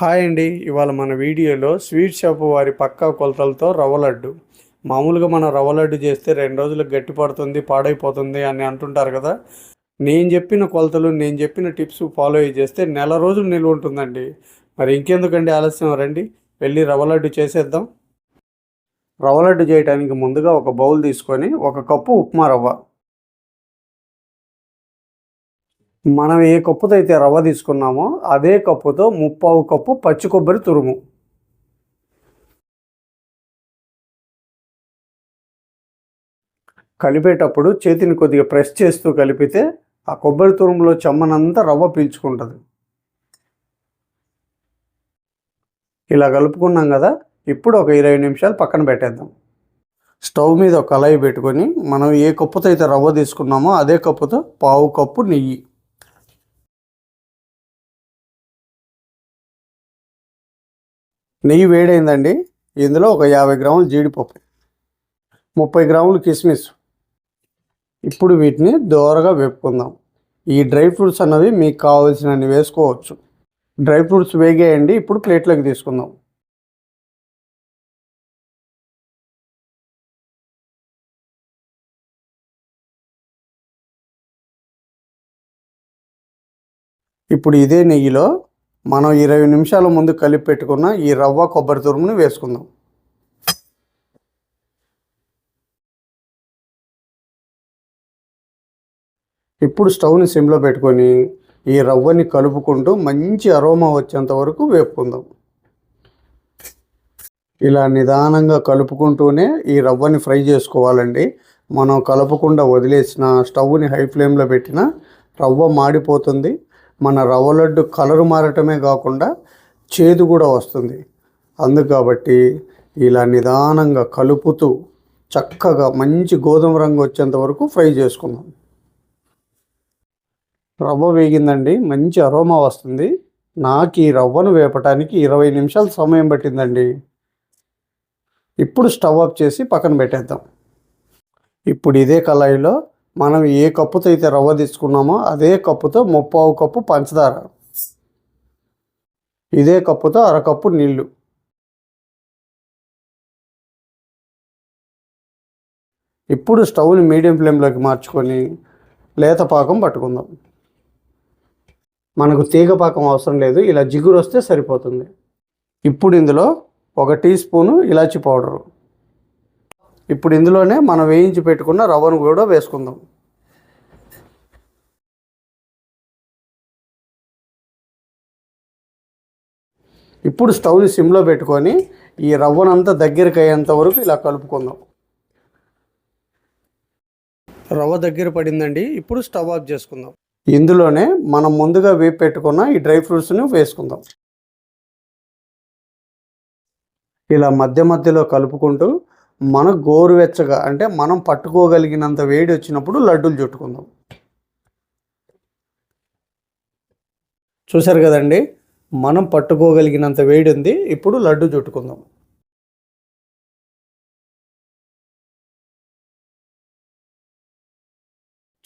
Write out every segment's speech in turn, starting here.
Hi అండి. ఇవాళ మన వీడియోలో స్వీట్ షాప్ వారి పక్కా కొలతలతో రవ్వ లడ్డు. మామూలుగా మనం రవ్వ లడ్డు చేస్తే రెండు రోజులకు గట్టి పడుతుంది పాడైపోతుంది అని అంటుంటారు కదా. నేను చెప్పిన కొలతలు నేను చెప్పిన టిప్స్ ఫాలో అయ్యి చేస్తే నెల రోజులు నిల్వ ఉంటుందండి. మరి ఇంకెందుకండి ఆలస్యం రండి. వెళ్ళి రవ్వ లడ్డు చేసేద్దాం. రవ్వ లడ్డు చేయడానికి ముందుగా ఒక బౌల్ తీసుకొని ఒక కప్పు ఉప్మా రవ్వ. మనం ఏ కప్పుతో అయితే రవ్వ తీసుకున్నామో అదే కప్పుతో ముప్పావు కప్పు పచ్చి కొబ్బరి తురుము. కలిపేటప్పుడు చేతిని కొద్దిగా ప్రెస్ చేస్తూ కలిపితే ఆ కొబ్బరి తురుములో చెమ్మనంతా రవ్వ పీల్చుకుంటుంది. ఇలా కలుపుకున్నాం కదా ఇప్పుడు ఒక ఇరవై నిమిషాలు పక్కన పెట్టేద్దాం. స్టవ్ మీద ఒక కళాయి పెట్టుకొని మనం ఏ కప్పుతో అయితే రవ్వ తీసుకున్నామో అదే కప్పుతో పావు కప్పు నెయ్యి. నెయ్యి వేడైందండి. ఇందులో ఒక యాభై గ్రాములు జీడిపప్పు ముప్పై గ్రాములు కిస్మిస్. ఇప్పుడు వీటిని దోరగా వేపుకుందాం. ఈ డ్రై ఫ్రూట్స్ అన్నవి మీకు కావాల్సినన్ని వేసుకోవచ్చు. డ్రై ఫ్రూట్స్ వేగేయండి. ఇప్పుడు ప్లేట్లోకి తీసుకుందాం. ఇప్పుడు ఇదే నెయ్యిలో మనం ఇరవై నిమిషాల ముందు కలిపి పెట్టుకున్న ఈ రవ్వ కొబ్బరి తురుముని వేసుకుందాం. ఇప్పుడు స్టవ్ని సిమ్లో పెట్టుకొని ఈ రవ్వని కలుపుకుంటూ మంచి అరోమా వచ్చేంత వరకు వేపుకుందాం. ఇలా నిదానంగా కలుపుకుంటూనే ఈ రవ్వని ఫ్రై చేసుకోవాలండి. మనం కలపకుండా వదిలేసిన స్టవ్ని హై ఫ్లేమ్లో పెట్టిన రవ్వ మాడిపోతుంది. మన రవ్వ లడ్డు కలర్ మారటమే కాకుండా చేదు కూడా వస్తుంది. అందుకు కాబట్టి ఇలా నిదానంగా కలుపుతూ చక్కగా మంచి గోధుమ రంగు వచ్చేంత వరకు ఫ్రై చేసుకుందాం. రవ్వ వేగిందండి మంచి అరోమా వస్తుంది. నాకు ఈ రవ్వను వేపటానికి ఇరవై నిమిషాలు సమయం పట్టిందండి. ఇప్పుడు స్టవ్ ఆఫ్ చేసి పక్కన పెట్టేద్దాం. ఇప్పుడు ఇదే కళాయిలో మనం ఏ కప్పుతో అయితే రవ్వ తీసుకున్నామో అదే కప్పుతో ముప్పావు కప్పు పంచదార. ఇదే కప్పుతో అరకప్పు నీళ్ళు ఇప్పుడు స్టవ్ని మీడియం ఫ్లేమ్లోకి మార్చుకొని లేత పాకం పట్టుకుందాం. మనకు తీగ పాకం అవసరం లేదు ఇలా జిగురు వస్తే సరిపోతుంది. ఇప్పుడు ఇందులో ఒక టీ స్పూను ఇలాచి పౌడరు. ఇప్పుడు ఇందులోనే మనం వేయించి పెట్టుకున్న రవ్వను కూడా వేసుకుందాం. ఇప్పుడు స్టవ్ని సిమ్లో పెట్టుకొని ఈ రవ్వనంతా దగ్గరికి అయ్యేంత వరకు ఇలా కలుపుకుందాం. రవ్వ దగ్గర పడిందండి ఇప్పుడు స్టవ్ ఆఫ్ చేసుకుందాం. ఇందులోనే మనం ముందుగా వేపు పెట్టుకున్న ఈ డ్రై ఫ్రూట్స్ని వేసుకుందాం. ఇలా మధ్య మధ్యలో కలుపుకుంటూ మన గోరువెచ్చగా అంటే మనం పట్టుకోగలిగినంత వేడి వచ్చినప్పుడు లడ్డూలు చుట్టుకుందాం. చూశారు కదండి? మనం పట్టుకోగలిగినంత వేడి ఉంది ఇప్పుడు లడ్డు చుట్టుకుందాం.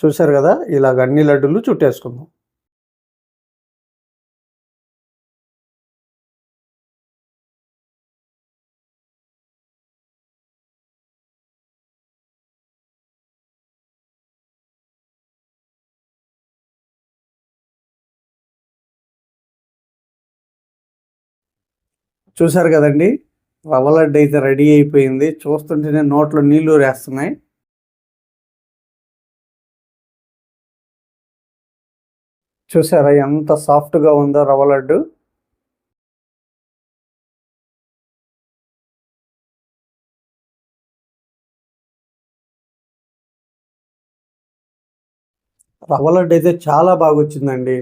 చూశారు కదా? ఇలాగ అన్ని లడ్డూలు చుట్టేసుకుందాం. చూశారు కదండి? రవ్వ లడ్డు అయితే రెడీ అయిపోయింది. చూస్తుంటేనే నోట్లో నీళ్ళు వేస్తున్నాయి చూసారా ఎంత సాఫ్ట్గా ఉందో రవ్వ లడ్డు. రవ్వ లడ్డు అయితే చాలా బాగా వచ్చిందండి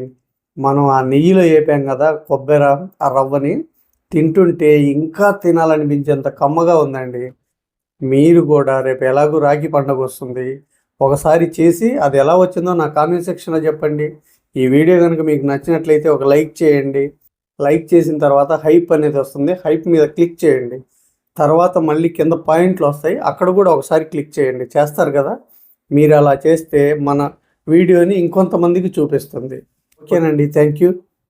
మనం ఆ నెయ్యిలో వేపాం కదా కొబ్బరి ఆ రవ్వని. తింటుంటే ఇంకా తినాలనిపించేంత కమ్మగా ఉందండి. మీరు కూడా రేపు ఎలాగో రాఖీ పండుగ వస్తుంది. ఒకసారి చేసి అది ఎలా వచ్చిందో నా కామెంట్ సెక్షన్లో చెప్పండి. ఈ వీడియో కనుక మీకు నచ్చినట్లయితే ఒక లైక్ చేయండి. లైక్ చేసిన తర్వాత హైప్ అనేది వస్తుంది. హైప్ మీద క్లిక్ చేయండి. తర్వాత మళ్ళీ కింద పాయింట్లు వస్తాయి. అక్కడ కూడా ఒకసారి క్లిక్ చేయండి. చేస్తారు కదా? మీరు అలా చేస్తే మన వీడియోని ఇంకొంతమందికి చూపిస్తుంది. ఓకేనండి. Thank you.